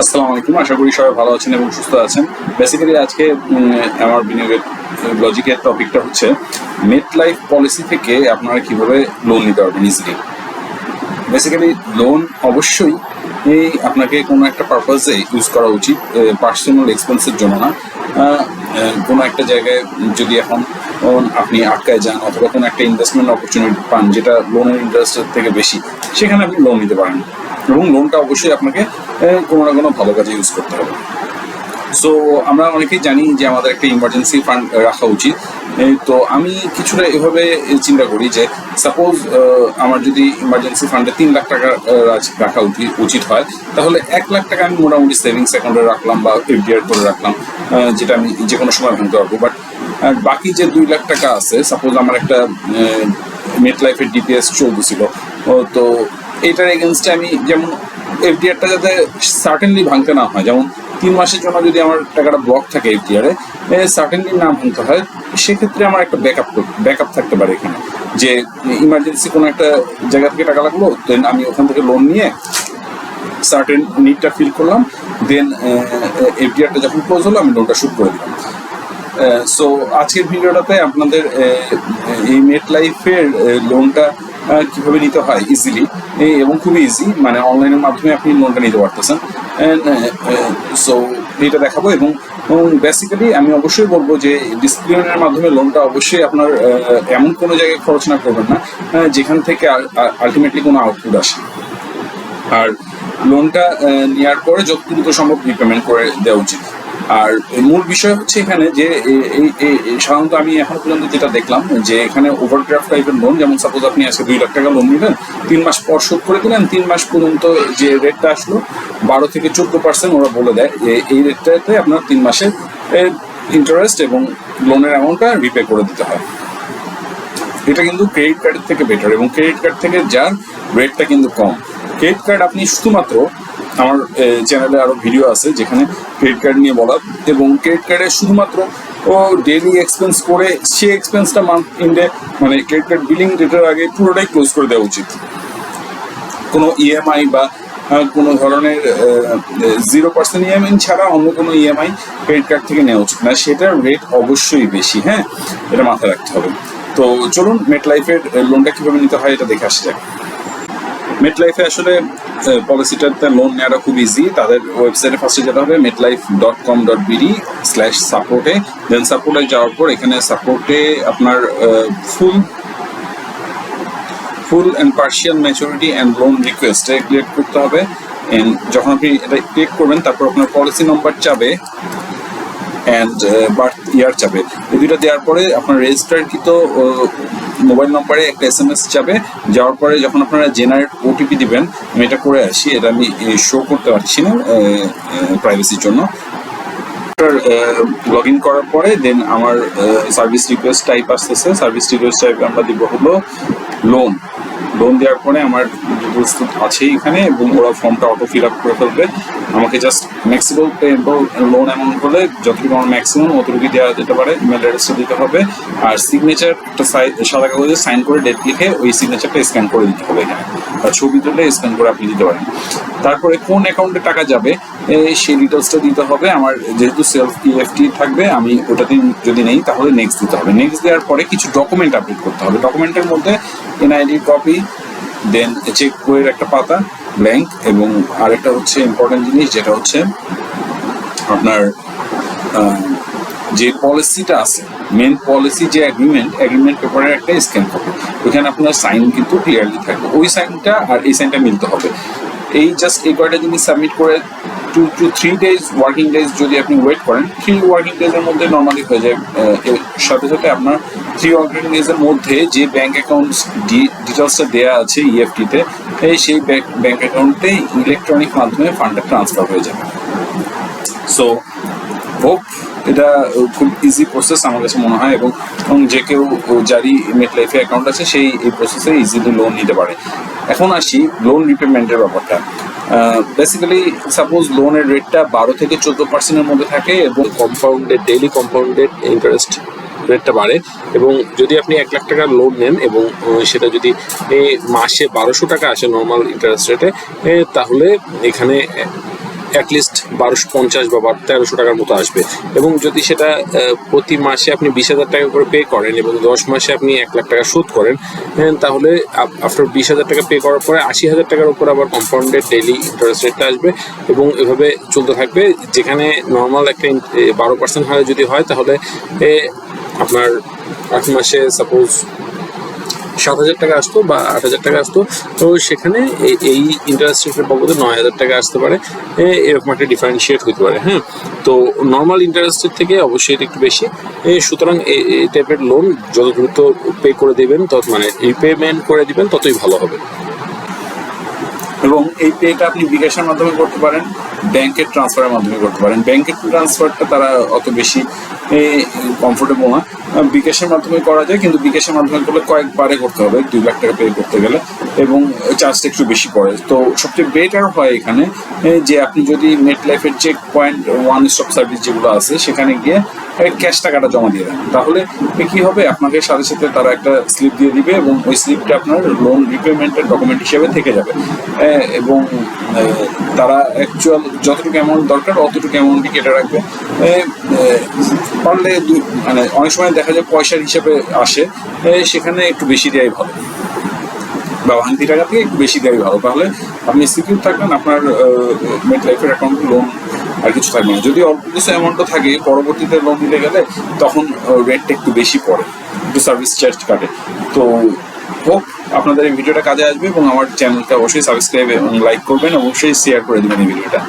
আসসালামু আলাইকুম। আশা করি সবাই ভালো আছেন এবং সুস্থ আছেন। বেসিক্যালি আজকে আমার বিনিয়োগের লজিকের টপিকটা হচ্ছে মেট লাইফ পলিসি থেকে আপনারা কীভাবে লোন নিতে পারবেন ইজিলি বেসিক্যালি লোন অবশ্যই এই আপনাকে কোনো একটা পারপাসে ইউজ করা উচিত পার্সোনাল এক্সপেন্সের জন্য না। কোনো একটা জায়গায় যদি এখন আপনি আটকায় যান অথবা কোনো একটা ইনভেস্টমেন্ট অপরচুনিটি পান যেটা লোনের ইন্টারেস্টের থেকে বেশি, সেখানে আপনি লোন নিতে পারেন। এবং লোনটা অবশ্যই আপনাকে কোনো না কোনো ভালো কাজে ইউজ করতে হবে। সো আমরা অনেকেই জানি যে আমাদের একটা ইমার্জেন্সি ফান্ড রাখা উচিত। তো আমি কিছুটা এভাবে চিন্তা করি যে সাপোজ আমার যদি ইমার্জেন্সি ফান্ডে তিন লাখ টাকা রাখা উচিত হয়, তাহলে এক লাখ টাকা আমি মোটামুটি সেভিংস অ্যাকাউন্টে রাখলাম বা এফডিআর করে রাখলাম যেটা আমি যে কোনো সময় ভাঙতে পারব। বাট বাকি যে দুই লাখ টাকা আছে সাপোজ আমার একটা মেট লাইফের ডিপিএস চলতেছিল তো এটার এগেনস্টে আমি যেমন এফডিআরটা যাতে সার্টেনলি ভাঙতে না হয়, যেমন তিন মাসের জন্য যদি আমার টাকাটা ব্লক থাকে এফডিআরে সার্টেনলি না ভাঙতে হয়, সেক্ষেত্রে আমার একটা ব্যাকআপ ব্যাকআপ থাকতে পারে এখানে। যে ইমার্জেন্সি কোনো একটা জায়গা থেকে টাকা লাগল দেন আমি ওখান থেকে লোন নিয়ে সার্টেন নিডটা ফিল করলাম দেন এফডিআরটা যখন ক্লোজ হলো, আমি লোনটা শুট করে দিলাম। সো আজকের ভিডিওটাতে আপনাদের এই মেট লাইফের লোনটা কীভাবে নিতে হয় ইজিলি এবং খুবই ইজি মানে অনলাইনের মাধ্যমে আপনি লোনটা নিতে পারতেছেন। সো এটা দেখাবো এবং বেসিক্যালি আমি অবশ্যই বলব যে ডিসপ্লিনের মাধ্যমে লোনটা অবশ্যই আপনার এমন কোনো জায়গায় খরচ না করবেন না যেখান থেকে আলটিমেটলি কোনো আউটপুট আসে। আর লোনটা নেওয়ার পরে যত দ্রুত সম্ভব রিপেমেন্ট করে দেওয়া উচিত। আর মূল বিষয় হচ্ছে এখানে যে সাধারণত আমি এখন পর্যন্ত যেটা দেখলাম যে এখানে ওভারড্রাফট টাইপের লোন যেমন সাপোজ আপনি আজকে দুই লাখ টাকা লোন নিলেন, তিন মাস পর শোধ করে দিলেন, তিন মাস পর্যন্ত যে রেটটা আসলো, বারো থেকে চোদ্দ পার্সেন্ট ওরা বলে দেয় যে এই রেটটাতে আপনার তিন মাসের ইন্টারেস্ট এবং লোনের অ্যামাউন্টটা রিপে করে দিতে হয়। এটা কিন্তু ক্রেডিট কার্ডের থেকে বেটার এবং ক্রেডিট কার্ড থেকে যার রেটটা কিন্তু কম। ক্রেডিট কার্ড আপনি শুধুমাত্র আমার চ্যানেলে আরও ভিডিও আছে যেখানে ক্রেডিট কার্ড নিয়ে বলা এবং ক্রেডিট কার্ডে শুধুমাত্র ও ডেইলি এক্সপেন্স করে সে এক্সপেন্সটা মান্থ ইন্ডে মানে ক্রেডিট কার্ড বিলিং ডেটের আগে পুরোটাই ক্লোজ করে দেওয়া উচিত। কোনো ইএমআই বা আহ, কোনো ধরনের জিরো পার্সেন্ট ইএমআই ছাড়া অন্য কোনো ইএমআই ক্রেডিট কার্ড থেকে নেওয়া উচিত না। সেটার রেট অবশ্যই বেশি হ্যাঁ? এটা মাথায় রাখতে হবে। তো চলুন মেট লাইফের লোনটা কীভাবে নিতে হয় এটা দেখে আসা যাক। মেট লাইফে আসলে পলিসিটাতে লোন নেওয়াটা খুব ইজি তাদের ওয়েবসাইটে ফার্স্টে যেতে হবে MetLife dot com dot BD slash সাপোর্টে দেন সাপোর্টে যাওয়ার পর এখানে সাপোর্টে আপনার full full and partial maturity and loan রিকোয়েস্টে ক্লিক করতে হবে। যখন আপনি এটা ক্লিক করবেন, তারপর আপনার পলিসি নম্বর চাবে। অ্যান্ড বার্থ ইয়ার চাবে এই দুইটা দেওয়ার পরে আপনার রেজিস্টারকৃত মোবাইল নম্বরে একটা এস এম এস যাবে যাওয়ার পরে যখন আপনারা জেনারেট ওটিপি দিবেন, আমি এটা করে আসি, এটা আমি শো করতে পারছি না প্রাইভেসির জন্য। লগ ইন করার পরে দেন আমার সার্ভিস রিকোয়েস্ট টাইপ আসতেছে। সার্ভিস রিকোয়েস্ট টাইপ আমরা দিব হলো লোন লোন দেওয়ার পরে আমার ডিটেলস তো আছেই এখানে এবং ওরা ফর্মটা অটো ফিল আপ করে ফেলবে। আমাকে just maximum payable loan amount হলে যতটুকু আমার ম্যাক্সিমাম অতটুকু দেওয়া যেতে পারে ইমেল অ্যাড্রেসটা দিতে হবে। আর সিগনেচার একটা সাই- সাদা কাগজে সাইন করে ডেট লিখে ওই সিগনেচারটা স্ক্যান করে দিতে হবে এখানে। আর ছবি তুলে স্ক্যান করে আপনি দিতে পারেন। তারপরে কোন অ্যাকাউন্টে টাকা যাবে সেই ডিটেলসটা দিতে হবে। আমার যেহেতু সেলফ ইএফটি থাকবে, আমি ওটা ওটাতে যদি নেই তাহলে নেক্সট দিতে হবে। নেক্সট দেওয়ার পরে কিছু ডকুমেন্ট আপডেট করতে হবে। ডকুমেন্টের মধ্যে এনআইডি কপি দেন চেক বইয়ের একটা পাতা ব্ল্যাঙ্ক এবং আরেকটা হচ্ছে ইম্পর্টেন্ট জিনিস, যেটা হচ্ছে আপনার যে পলিসিটা আছে মেন পলিসি যে অ্যাগ্রিমেন্ট অ্যাগ্রিমেন্ট পেপারের একটা স্ক্যান থাকে ওইখানে আপনার সাইন কিন্তু ক্লিয়ারলি থাকবে। ওই সাইনটা আর এই সাইনটা মিলতে হবে। এই জাস্ট এই কয়টা জিনিস সাবমিট করে two two three days working days যদি আপনি ওয়েট করেন থ্রি ওয়ার্কিং ডেজের মধ্যে নর্মালি হয়ে যায় সাথে সাথে আপনার থ্রি ওয়ার্কিং ডেজের মধ্যে যে ব্যাংক অ্যাকাউন্ট ডিটেলসটা দেওয়া আছে ইএফটিতে সেই ব্যাংক অ্যাকাউন্টে ইলেকট্রনিক মাধ্যমে ফান্ডটা ট্রান্সফার হয়ে যাবে। সো হোপ এটা খুব ইজি প্রসেস আমার কাছে মনে হয় এবং যে কেউ যারই মেট লাইফে অ্যাকাউন্ট আছে, সেই এই প্রসেসে ইজিলি লোন নিতে পারে। এখন আসি লোন রিপেমেন্টের ব্যাপারটা। বেসিক্যালি সাপোজ লোনের রেটটা বারো থেকে চোদ্দ পার্সেন্টের মধ্যে থাকে এবং কম্পাউন্ডেড ডেইলি কম্পাউন্ডেড ইন্টারেস্ট রেটটা বাড়ে এবং যদি আপনি এক লাখ টাকার লোন নেন এবং সেটা যদি মাসে বারোশো টাকা আসে নর্মাল ইন্টারেস্ট রেটে তাহলে এখানে অ্যাটলিস্ট বারোশো পঞ্চাশ বা তেরোশো টাকার মতো আসবে। এবং যদি সেটা প্রতি মাসে আপনি বিশ হাজার টাকা করে পে করেন এবং দশ মাসে আপনি এক লাখ টাকা শোধ করেন হ্যাঁ, তাহলে আফটার বিশ হাজার টাকা পে করার পরে আশি হাজার টাকার উপর আবার কম্পাউন্ডেড ডেইলি ইন্টারেস্ট রেটটা আসবে এবং এভাবে চলতে থাকবে। যেখানে নর্মাল একটা বারো পার্সেন্ট হারে যদি হয় তাহলে আপনার আট মাসে সাপোজ সাত হাজার টাকা আসতো বা আট হাজার টাকা আসতো। তো সেখানে এই- ইন্টারেস্ট রেটের বাবদে নয় হাজার টাকা আসতে পারে। এরকম একটা ডিফারেন্সিয়েট হতে পারে হ্যাঁ। তো নর্মাল ইন্টারেস্টের থেকে অবশ্যই এটা একটু বেশি। সুতরাং এই টাইপের লোন যত দ্রুত পে করে দেবেন, তত মানে রিপেমেন্ট করে দিবেন, ততই ভালো হবে। এবং এই পেটা আপনি বিকাশের মাধ্যমে করতে পারেন ব্যাংকের ট্রান্সফারের মাধ্যমে করতে পারেন। ব্যাংকের ট্রান্সফারটা তারা অত বেশি কমফোর্টেবল না। বিকাশের মাধ্যমে করা যায়, কিন্তু বিকাশের মাধ্যমে করলে কয়েকবারে করতে হবে, দুই লাখ টাকা পে করতে গেলে, এবং চার্জটা একটু বেশি পড়ে। তো সবচেয়ে বেটার হয় এখানে যে আপনি যদি নেট লাইফের check point one stop service যেগুলো আছে, সেখানে গিয়ে ক্যাশ টাকাটা জমা দিয়ে দেন। তাহলে কি হবে? আপনাকে সাথে সাথে তারা একটা স্লিপ দিয়ে দিবে এবং ওই স্লিপটা আপনার লোন রিপেমেন্টের ডকুমেন্ট হিসেবে থেকে যাবে। এবং তারা অ্যাকচুয়াল যতটুকু অ্যামাউন্ট দরকার, অতটুকু অ্যামাউন্টই কেটে রাখবে। পারলে মানে অনেক সময় দেখা যায় পয়সার হিসেবে আসে। সেখানে একটু বেশি দেওয়াই ভালো। বা ভাঙতি টাকা থেকে একটু বেশি দেওয়াই ভালো। তাহলে আপনি সিকিউর থাকবেন, আপনার মেট লাইফের অ্যাকাউন্ট লোন আর কিছু থাকবে না। যদি অল্প কিছু অ্যামাউন্টও থাকে, পরবর্তীতে লোন দিতে গেলে, তখন রেটটা একটু বেশি পড়ে, একটু সার্ভিস চার্জ কাটে। তো, হোক, আপনাদের এই ভিডিওটা কাজে আসবে এবং আমার চ্যানেলটা অবশ্যই সাবস্ক্রাইব এবং লাইক করবেন, অবশ্যই শেয়ার করে দেবেন এই ভিডিওটা।